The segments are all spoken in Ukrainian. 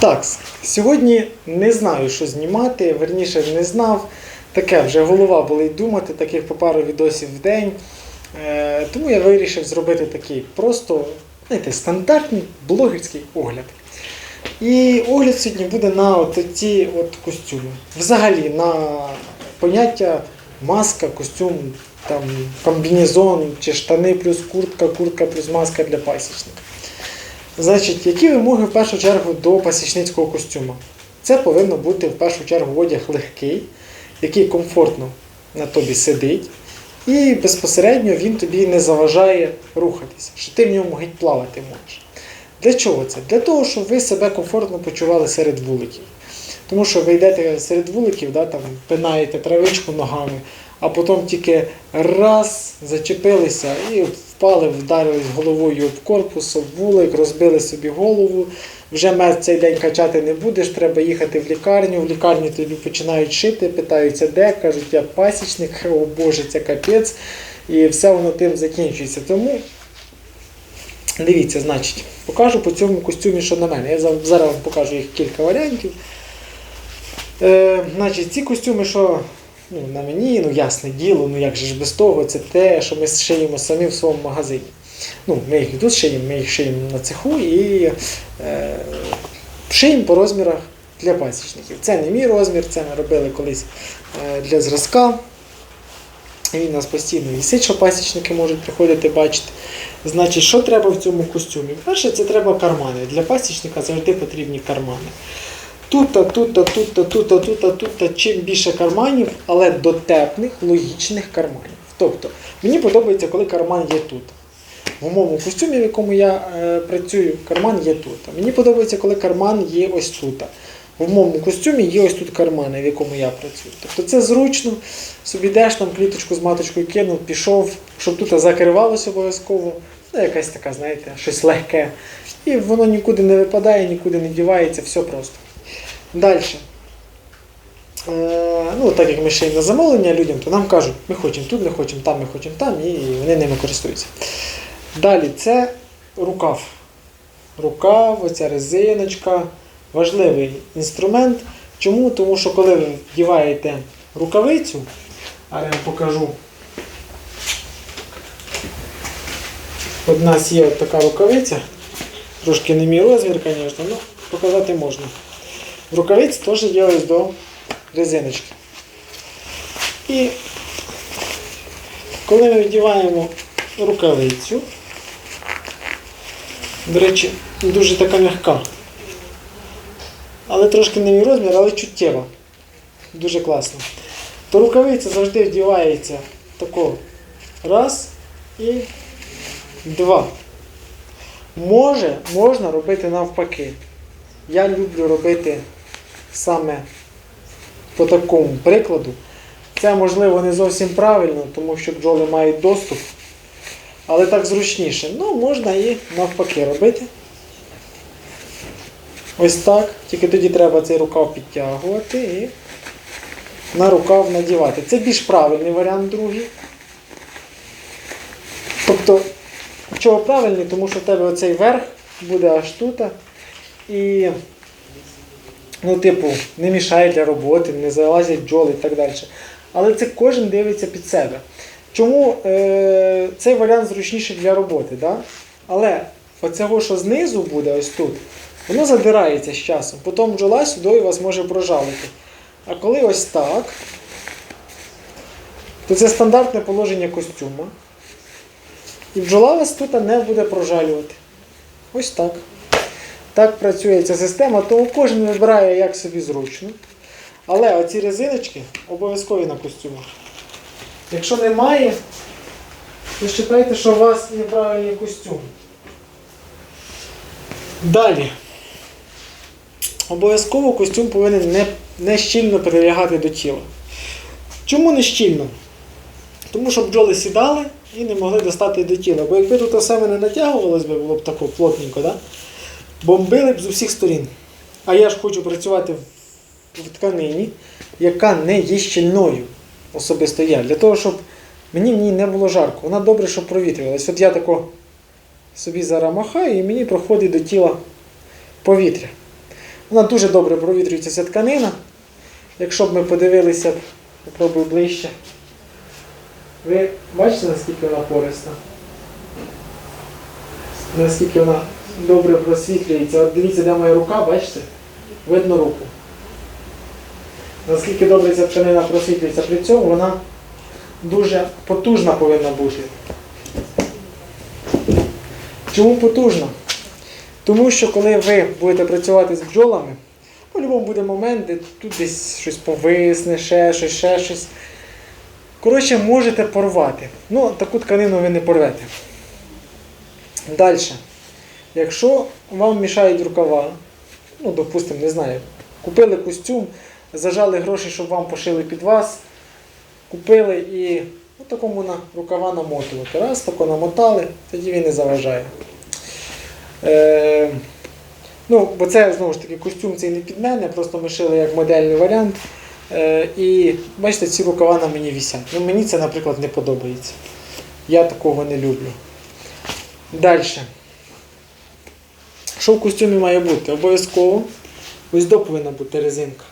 Так, сьогодні не знаю, що знімати, верніше не знав. Таке вже голова болить думати, таких по пару відосів в день. Е, тому я вирішив зробити такий просто, знаєте, стандартний блогерський огляд. І огляд сьогодні буде на от ці от костюми. Взагалі на поняття маска, костюм, там, комбінезон чи штани плюс куртка, куртка плюс маска для пасічника. Значить, які вимоги в першу чергу до пасічницького костюму? Це повинно бути в першу чергу одяг легкий, який комфортно на тобі сидить, і безпосередньо він тобі не заважає рухатися, що ти в ньому геть плавати можеш. Для чого це? Для того, щоб ви себе комфортно почували серед вуликів. Тому що ви йдете серед вуликів, да, там, пинаєте травичку ногами, а потім тільки раз зачепилися і впали, вдарились головою об корпус, об вулик, розбили собі голову. Вже мед цей день качати не будеш, треба їхати в лікарню. В лікарні тобі починають шити, питаються, де, кажуть, я пасічник, о Боже, це капець. І все воно тим закінчується. Тому дивіться, значить, покажу по цьому костюмі, що на мене. Я зараз вам покажу їх кілька варіантів. Е, значить, ці костюми, що ну, на мені, ну ясне діло, ну як же ж без того, це те, що ми шиємо самі в своєму магазині. Ну, ми їх тут шиємо, ми їх шиємо на цеху і е, шиємо по розмірах для пасічників. Це не мій розмір, це ми робили колись е, для зразка. Він нас постійно висить, що пасічники можуть приходити бачити. Значить, що треба в цьому костюмі? Перше, це треба кармани. Для пасічника завжди потрібні кармани. Тут-то, тут-то, тут-то, тут-то, тут-то, тут-то, чим більше карманів, але дотепних, логічних карманів. Тобто, мені подобається, коли карман є тут. В умовному костюмі, в якому я е, працюю, карман є тут. Мені подобається, коли карман є ось тут. В умовному костюмі є ось тут кармани, в якому я працюю. Тобто це зручно, собі йдеш там кліточку з маточкою кинув, пішов, щоб тут закривалося обов'язково. Ну, якась така, знаєте, щось легке. І воно нікуди не випадає, нікуди не дівається, все просто. Далі. Е, ну, так як ми ще й на замовлення людям, то нам кажуть, ми хочемо тут, ми хочемо там, ми хочемо там, і вони ними користуються. Далі це рукав. Рукав, оця резиночка, важливий інструмент. Чому? Тому що коли ви вдіваєте рукавицю, а я вам покажу. От у нас є така рукавиця. Трошки не мій розмір, звісно, але показати можна. Рукавиці теж є до резиночки. І коли ми вдіваємо рукавицю, до речі, дуже така м'яка. Але трошки не мій розмір, але чуттєва. Дуже класно. То рукавиця завжди вдівається тако раз і два. Може, можна робити навпаки. Я люблю робити саме по такому прикладу. Це можливо не зовсім правильно, тому що бджоли мають доступ. Але так зручніше. Ну, можна і навпаки робити. Ось так. Тільки тоді треба цей рукав підтягувати і на рукав надівати. Це більш правильний варіант другий. Тобто, чого правильний, тому що в тебе оцей верх буде аж тут. І, ну, типу, не мішає для роботи, не залазять бджоли і так далі. Але це кожен дивиться під себе. Чому е, цей варіант зручніший для роботи? Да? Але оцього, що знизу буде ось тут, воно задирається з часом. Потім бджола сюди вас може прожалити. А коли ось так, то це стандартне положення костюма. І бджола вас тут не буде прожалювати. Ось так. Так працює ця система, тому кожен вибирає як собі зручно. Але оці резиночки обов'язкові на костюмах. Якщо немає, то вважайте, що у вас неправильний костюм. Далі. Обов'язково костюм повинен не, не щільно прилягати до тіла. Чому не щільно? Тому що бджоли сідали і не могли достати до тіла. Бо якби тут саме не натягувалось було б тако плотненько, да? Бомбили б з усіх сторін. А я ж хочу працювати в, тканині, яка не є щільною, особисто я. Для того, щоб мені в ній не було жарко. Вона добре, щоб провітрювалась. От я тако собі зараз махаю і мені проходить до тіла повітря. Вона дуже добре провітрюється ця тканина. Якщо б ми подивилися, попробую ближче. Ви бачите, наскільки вона пориста? Наскільки вона добре просвітлюється. От дивіться, де моя рука, бачите? Видно руку. Наскільки добре ця тканина просвітлюється, при цьому вона дуже потужна повинна бути. Чому потужна? Тому що коли ви будете працювати з бджолами, по-любому буде момент, де тут десь щось повисне, ще щось, ще щось. Коротше, можете порвати. Ну, таку тканину ви не порвете. Далі. Якщо вам мішають рукава, ну, допустимо, не знаю, купили костюм, зажали гроші, щоб вам пошили під вас, купили і ну, такому на рукава намотувати. Раз, тако намотали, тоді він не заважає. Е, ну, бо це знову ж таки костюм цей не під мене, просто ми шили як модельний варіант. Е, і бачите, ці рукава на мені вісять. Ну, мені це, наприклад, не подобається. Я такого не люблю. Далі. Що в костюмі має бути? Обов'язково. Ось до повинна бути резинка.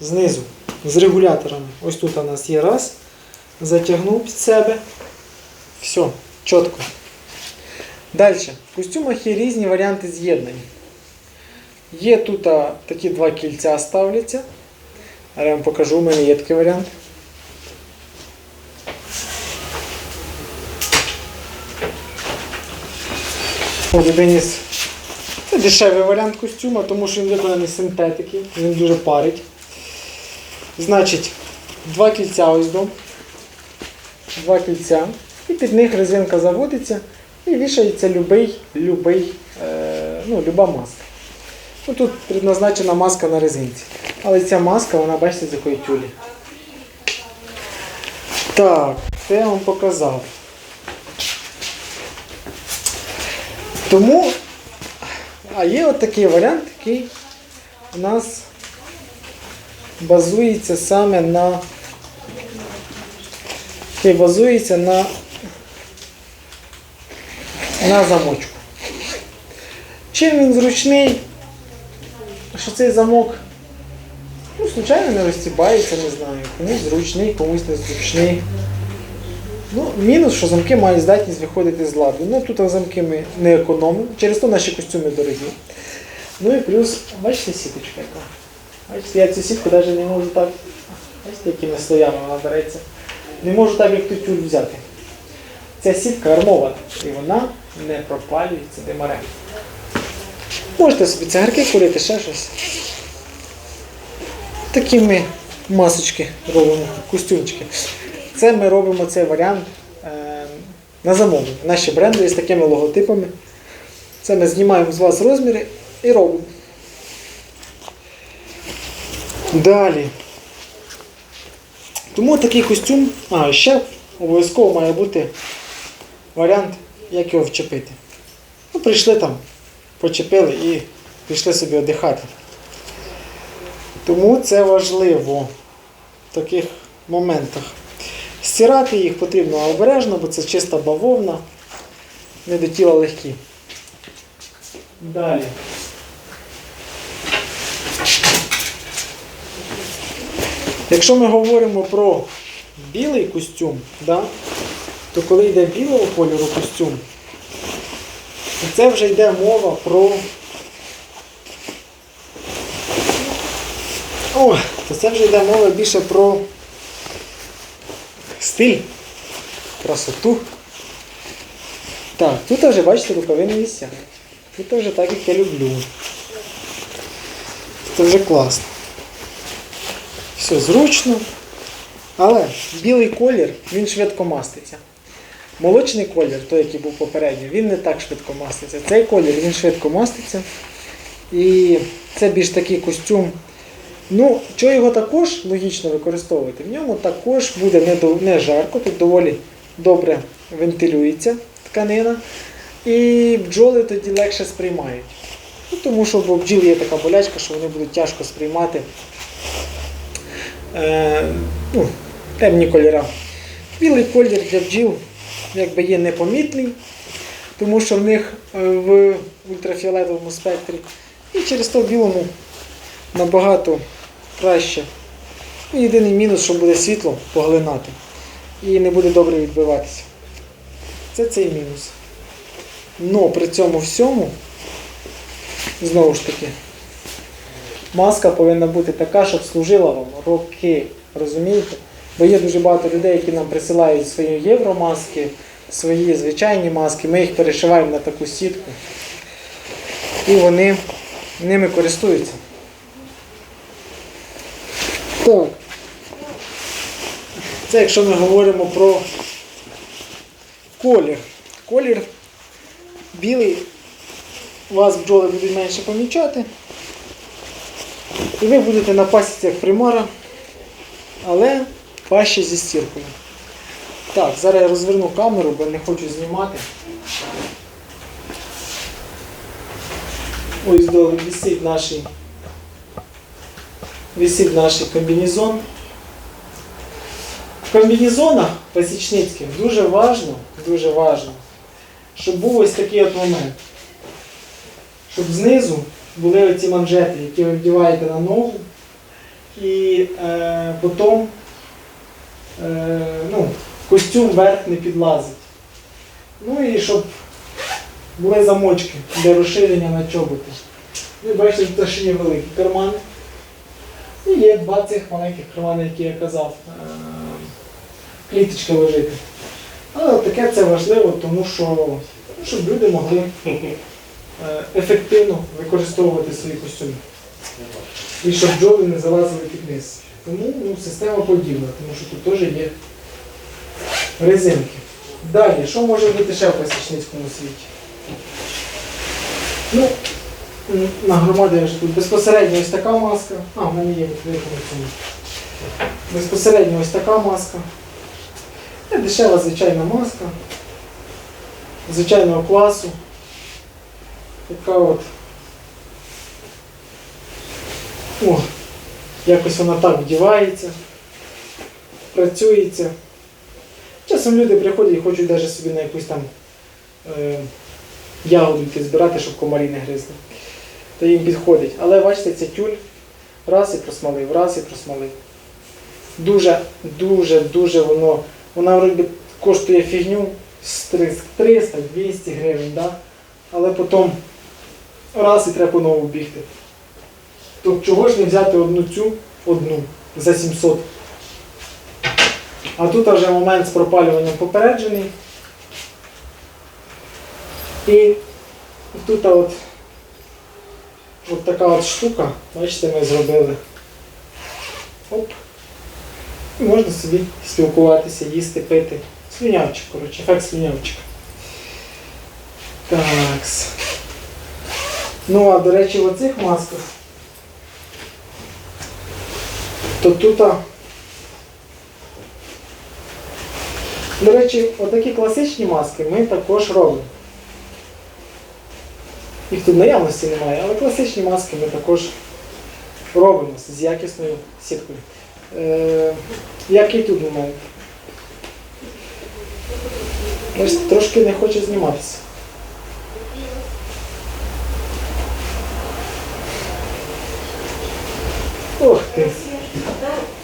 Знизу. З регуляторами. Ось тут у нас є раз. Затягнув під себе. Все, чітко. Далі. В костюмах є різні варіанти з'єднання. Є тут такі два кільця ставляться. Я вам покажу, у мене є такий варіант. Ось. Це дешевий варіант костюма, тому що він виконаний з синтетики, він дуже парить. Значить, два кільця ось до. Два кільця. І під них резинка заводиться і вішається любий, любий, е, ну, люба маска. Ну, тут предназначена маска на резинці. Але ця маска, вона бачите, з якої тюлі. Так, це я вам показав. Тому, а є от такий варіант, який у нас базується саме на який базується на, на замочку. Чим він зручний, що цей замок ну, случайно не розтібається, не знаю. Комусь зручний, комусь не зручний. Ну, мінус, що замки мають здатність виходити з ладу. Ну тут замки ми не економимо, через то наші костюми дорогі. Ну і плюс, бачите сіточка яка? Бачите, я цю сітку навіть не можу так. Бачите, якими слоями вона береться. Не можу так, як ту тюль взяти. Ця сітка армована і вона не пропалюється димарем. Можете собі цигарки курити, ще щось. Такі ми масочки робимо, костюмчики. Це ми робимо цей варіант е, на замовлення. Наші бренди з такими логотипами. Це ми знімаємо з вас розміри і робимо. Далі. Тому такий костюм, а ще обов'язково має бути варіант, як його вчепити. Ну, прийшли там, почепили і пішли собі віддихати. Тому це важливо в таких моментах. Стирати їх потрібно обережно, бо це чиста бавовна, не до тіла легкі. Далі. Якщо ми говоримо про білий костюм, да, то коли йде білого кольору костюм, то це вже йде мова про. О, то це вже йде мова більше про стиль, красоту. Так, тут вже, бачите, рукавини висять. Тут вже так, як я люблю. Це вже класно. Все зручно. Але білий колір, він швидко маститься. Молочний колір, той, який був попередній, він не так швидко маститься. Цей колір він швидко маститься. І це більш такий костюм. Ну, що його також логічно використовувати? В ньому також буде не, жарко, тут доволі добре вентилюється тканина. І бджоли тоді легше сприймають. Ну, тому що в бджіл є така болячка, що вони будуть тяжко сприймати е, ну, темні кольори. Білий колір для бджіл якби є непомітний, тому що в них е, в ультрафіолетовому спектрі І через то в білому набагато краще. Ну, Єдиний мінус, що буде світло поглинати і не буде добре відбиватися. Це цей мінус. Но при цьому всьому, знову ж таки, маска повинна бути така, щоб служила вам роки. Розумієте? Бо є дуже багато людей, які нам присилають свої євромаски, свої звичайні маски, ми їх перешиваємо на таку сітку. І вони ними користуються. Так. Це якщо ми говоримо про колір. Колір білий вас бджоли будуть менше помічати. І ви будете на пасіцях примара, але пащі зі стіркою. Так, зараз я розверну камеру, бо не хочу знімати. Ось до висить наш висить наш комбінезон. В комбінезонах пасічницьких дуже важно, дуже важно, щоб був ось такий от момент. Щоб знизу були оці манжети, які ви вдіваєте на ногу, і е, потім е, ну, костюм вверх не підлазить. Ну і щоб були замочки для розширення на чоботи. Ви бачите, ще є великі кармани. І є два цих маленьких кармани, які я казав. е, Кліточка лежить. Але таке це важливо, тому що ну, щоб люди могли е, ефективно використовувати свої костюми. І щоб бджоли не залазили під низ. Тому ну, система подібна, тому що тут теж є резинки. Далі, що може бути ще в пасічницькому світі? Ну, на громаді тут безпосередньо ось така маска. А, в мене є в великому цьому. Безпосередньо ось така маска. Дешева звичайна маска. Звичайного класу. Така от. О, якось вона так вдівається, працюється. Часом люди приходять і хочуть навіть собі на якусь там е, ягоду збирати, щоб комарі не гризли. То їм підходить. Але бачите, це тюль раз і просмалив, раз і просмалив. Дуже, дуже, дуже воно. Вона вроді коштує фігню 300-200 гривень, да? але потім раз і треба по-нову бігти. То чого ж не взяти одну цю, одну за 700? А тут вже момент з пропалюванням попереджений. І тут от, от така от штука, бачите, ми зробили. Оп. І можна собі спілкуватися, їсти, пити. Слюнявчик, коротше, ефект слюнявчика. Такс. Ну, а до речі, в оцих масках, то тут. а, До речі, отакі класичні маски ми також робимо. Їх тут наявності немає, але класичні маски ми також робимо з якісною сіткою. Е, який тут момент? Ось трошки не хоче зніматися. Ох ти.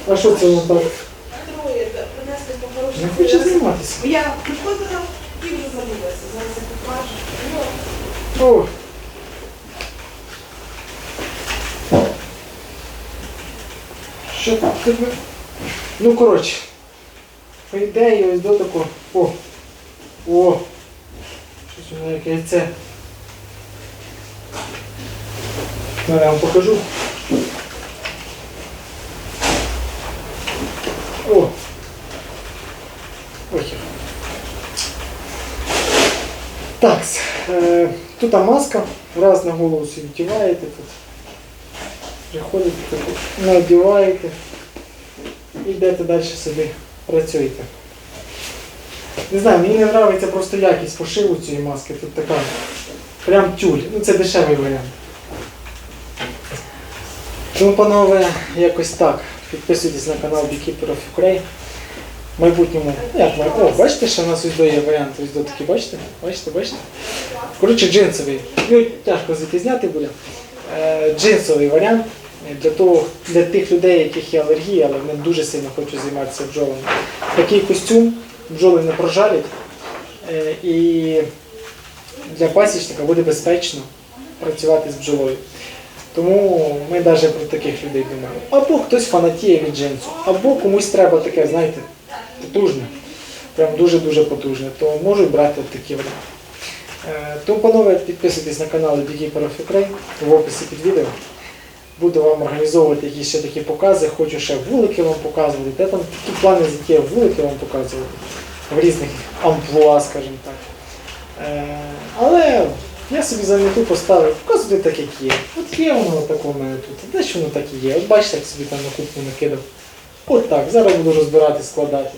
А що це воно так? Не хоче зніматися. Я приходила і вже забулася. Зараз я покажу. Ох. Що там тебе? Ну, коротше. По ідеї ось до такого. О! О! Щось у мене як яйце. Ну, я вам покажу. О! Ой. Так, е, тут маска, раз на голову собі вдіваєте тут. Приходите, надіваєте і йдете далі собі працюєте. Не знаю, мені не подобається просто якість пошиву цієї маски. Тут така прям тюль. Ну це дешевий варіант. Тому, панове, якось так. Підписуйтесь на канал Beekeeper of Ukraine. В майбутньому. Як ми? О, бачите, що у нас ось до є варіант. Ось до такі, бачите? Бачите, бачите? Коротше, джинсовий. Ну, тяжко звідти зняти буде. е, джинсовий варіант для, того, для тих людей, яких є алергія, але вони дуже сильно хочуть займатися бджолами. Такий костюм бджоли не прожалять. е, І для пасічника буде безпечно працювати з бджолою. Тому ми навіть про таких людей думаємо. Або хтось фанатіє від джинсу, або комусь треба таке, знаєте, потужне, прям дуже-дуже потужне, то можуть брати такі варіанти. Е, Тому, панове, підписуйтесь на канал of Ukraine в описі під відео. Буду вам організовувати якісь ще такі покази, хочу ще вулики вам показувати. Де там такі плани життя вулики вам показувати в різних амплуа, скажімо так. Е, але я собі за мету поставив, показувати так, як є. От є воно таке у мене тут. Значить воно так і є. От бачите, як собі там на кухню накидав. От так, зараз буду розбирати, складати.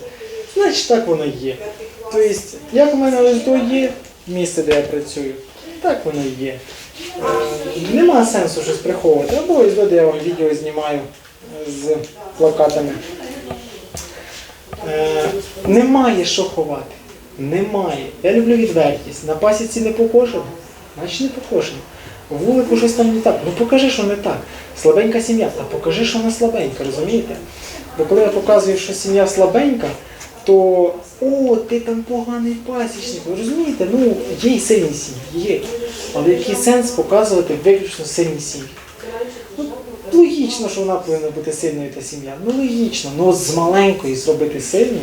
Значить так воно є. Тобто, як у мене ось то є місце, де я працюю, так воно і є. Е, Нема сенсу щось приховувати. Ось де я вам відео знімаю з плакатами. Е, немає що ховати. Немає. Я люблю відвертість. На пасіці не покошено, значить не покошено. Вулику щось там не так. Ну покажи, що не так. Слабенька сім'я, та покажи, що вона слабенька, розумієте? Бо коли я показую, що сім'я слабенька, то о, ти там поганий пасічник. Ви розумієте? Ну, є й сильні сім'ї, є. Але який сенс показувати виключно синій сіль? Ну, логічно, що вона повинна бути сильною та сім'я. Ну логічно, ну з маленької зробити сильну,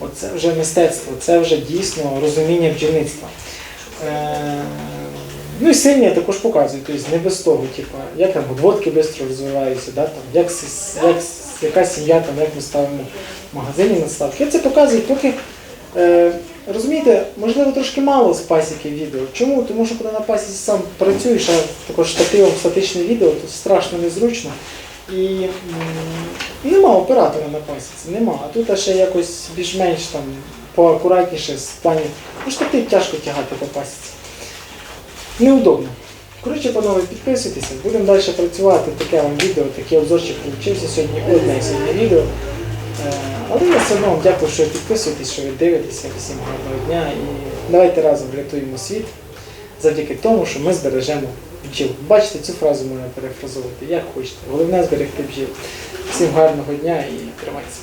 оце вже мистецтво, це вже дійсно розуміння бджільництва. Е, ну і сильні також показую, тобто не без того, типу, як там водки швидко розвиваються, да, там, як, як, яка сім'я, там, як ми ставимо в магазині наставки. Це показую, поки Е, розумієте, можливо, трошки мало з пасіки відео. Чому? Тому що коли на пасіці сам працюєш, а також штативом статичне відео, то страшно незручно. І м, нема оператора на пасіці, нема. А тут ще якось більш-менш там поакуратніше з плані. Ну, штатив тяжко тягати по пасіці. Неудобно. Коротше, панове, підписуйтеся, будемо далі працювати. Таке вам відео, такий обзорчик включився сьогодні одне сьогодні відео. Е, Але я все одно вам дякую, що підписуєтесь, що ви дивитеся. Всім гарного дня і давайте разом врятуємо світ завдяки тому, що ми збережемо бджіл. Бачите, цю фразу можна перефразувати, як хочете. Головне зберегти бджіл. Всім гарного дня і тримайтеся.